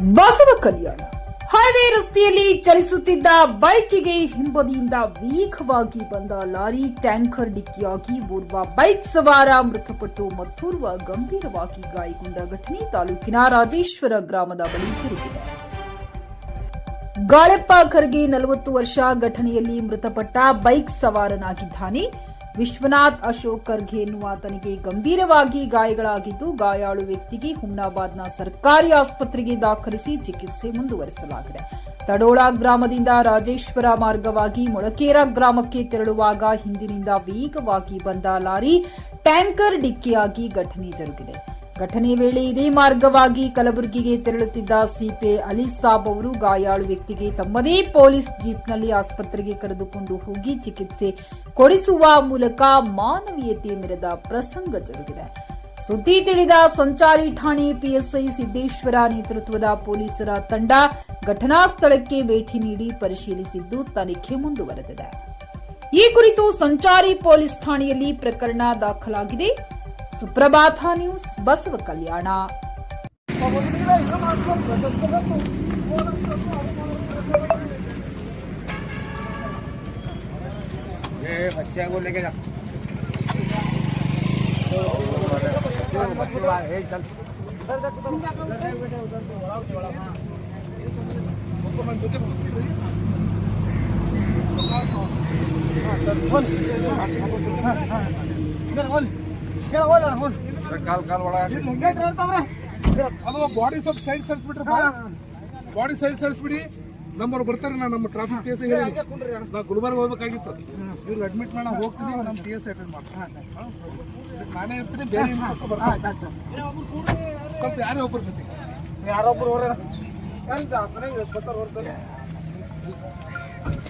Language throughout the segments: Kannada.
ಬಸವ ಕಲ್ಯಾಣ ಹೈವೇ ರಸ್ತೆಯಲ್ಲಿ ಚಲಿಸುತ್ತಿದ್ದ ಬೈಕಿಗೆ ಹಿಂಬದಿಯಿಂದ ವೇಗವಾಗಿ ಬಂದ ಲಾರಿ ಟ್ಯಾಂಕರ್ ಡಿಕ್ಕಿಯಾಗಿ ಓರ್ವ ಬೈಕ್ ಸವಾರ ಮೃತಪಟ್ಟು ಮತ್ತೋರ್ವ ಗಂಭೀರವಾಗಿ ಗಾಯಗೊಂಡ ಘಟನೆ ತಾಲೂಕಿನ ರಾಜೇಶ್ವರ ಗ್ರಾಮದ ಬಳಿ ಜರುಗಿದೆ. ಗಾಳೆಪ್ಪ ಖರ್ಗೆ ನಲವತ್ತು ವರ್ಷ ಘಟನೆಯಲ್ಲಿ ಮೃತಪಟ್ಟ ಬೈಕ್ ಸವಾರನಾಗಿದ್ದಾನೆ. ವಿಶ್ವನಾಥ್ ಅಶೋಕ್ ಖರ್ಗೆ ಎನ್ನುವ ಆತನಿಗೆ ಗಂಭೀರವಾಗಿ ಗಾಯಗಳಾಗಿದ್ದು ಗಾಯಾಳು ವ್ಯಕ್ತಿಗೆ ಹುಮ್ನಾಬಾದ್ನ ಸರ್ಕಾರಿ ಆಸ್ಪತ್ರೆಗೆ ದಾಖಲಿಸಿ ಚಿಕಿತ್ಸೆ ಮುಂದುವರಿಸಲಾಗಿದೆ. ತಡೋಳ ಗ್ರಾಮದಿಂದ ರಾಜೇಶ್ವರ ಮಾರ್ಗವಾಗಿ ಮೊಳಕೇರ ಗ್ರಾಮಕ್ಕೆ ತೆರಳುವಾಗ ಹಿಂದಿನಿಂದ ವೇಗವಾಗಿ ಬಂದ ಲಾರಿ ಟ್ಯಾಂಕರ್ ಡಿಕ್ಕಿಯಾಗಿ ಘಟನೆ ಜರುಗಿದೆ. ಘಟನೆ ವೇಳೆ ಇದೇ ಮಾರ್ಗವಾಗಿ ಕಲಬುರಗಿಗೆ ತೆರಳುತ್ತಿದ್ದ ಸಿಪೆ ಅಲಿ ಸಾಬ್ ಅವರು ಗಾಯಾಳು ವ್ಯಕ್ತಿಗೆ ತಮ್ಮದೇ ಪೊಲೀಸ್ ಜೀಪ್ನಲ್ಲಿ ಆಸ್ಪತ್ರೆಗೆ ಕರೆದುಕೊಂಡು ಹೋಗಿ ಚಿಕಿತ್ಸೆ ಕೊಡಿಸುವ ಮೂಲಕ ಮಾನವೀಯತೆ ಮೆರೆದ ಪ್ರಸಂಗ ಜರುಗಿದೆ. ಸುದ್ದಿ ತಿಳಿದ ಸಂಚಾರಿ ಠಾಣೆ ಪಿಎಸ್ಐ ಸಿದ್ದೇಶ್ವರ ನೇತೃತ್ವದ ಪೊಲೀಸರ ತಂಡ ಘಟನಾ ಸ್ಥಳಕ್ಕೆ ಭೇಟಿ ನೀಡಿ ಪರಿಶೀಲಿಸಿದ್ದು ತನಿಖೆ ಮುಂದುವರೆದಿದೆ. ಈ ಕುರಿತು ಸಂಚಾರಿ ಪೊಲೀಸ್ ಠಾಣೆಯಲ್ಲಿ ಪ್ರಕರಣ ದಾಖಲಾಗಿದೆ. ಸುಪ್ರಭಾತ ನ್ಯೂಸ್ ಬಸವ ಕಲ್ಯಾಣ ये बच्चे को लेके जा ಕಾಲ್ ಕಾಲ್ ಅದು ಬಾಡಿ ಸ್ವಲ್ಪ ಸೈಡ್ ಸರಿಸ್ಬಿಟ್ರಿ ಬಾಡಿ ಸೈಡ್ ಸರಿಸ್ಬಿಡಿ ನಮ್ಮವ್ರು ಬರ್ತಾರೆ ನಾನು ನಮ್ಮ ಟ್ರಾಫಿಕ್ ಕೇಸ್ ಹೇಳಿ ನಾ ಗುಲ್ಬರ್ಗ ಹೋಗ್ಬೇಕಾಗಿತ್ತು ಇವ್ರು ಅಡ್ಮಿಟ್ ಮಾಡಿ ಹೋಗ್ತೀನಿ ನಮ್ಮ ಟಿ ಎಸ್ ಅಟೆಂಡ್ ಮಾಡ್ತೀನಿ ನಾನೇ ಇರ್ತೀನಿ ಬೇರೆ. ಸ್ವಲ್ಪ ಯಾರೇ ಒಬ್ಬರ ಜೊತೆ ಯಾರೊಬ್ರು ಹೊರ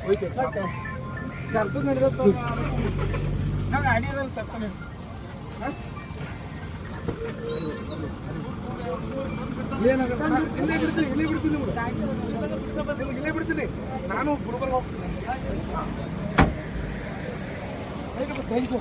ಹೋಯ್ತು ಸಾಕು. ಏನಾಗಲ್ಲ ನಾನು ಇಲ್ಲೇ ಬಿಡ್ತೀನಿ ಇಲ್ಲೇ ಬಿಡ್ತೀನಿ. ಇಲ್ಲೇ ಬಿಡ್ತೀನಿ ನಾನು ಗುಲ್ಬರ್ಗ ಹೋಗ್ತೀನಿ ಥ್ಯಾಂಕ್ ಯು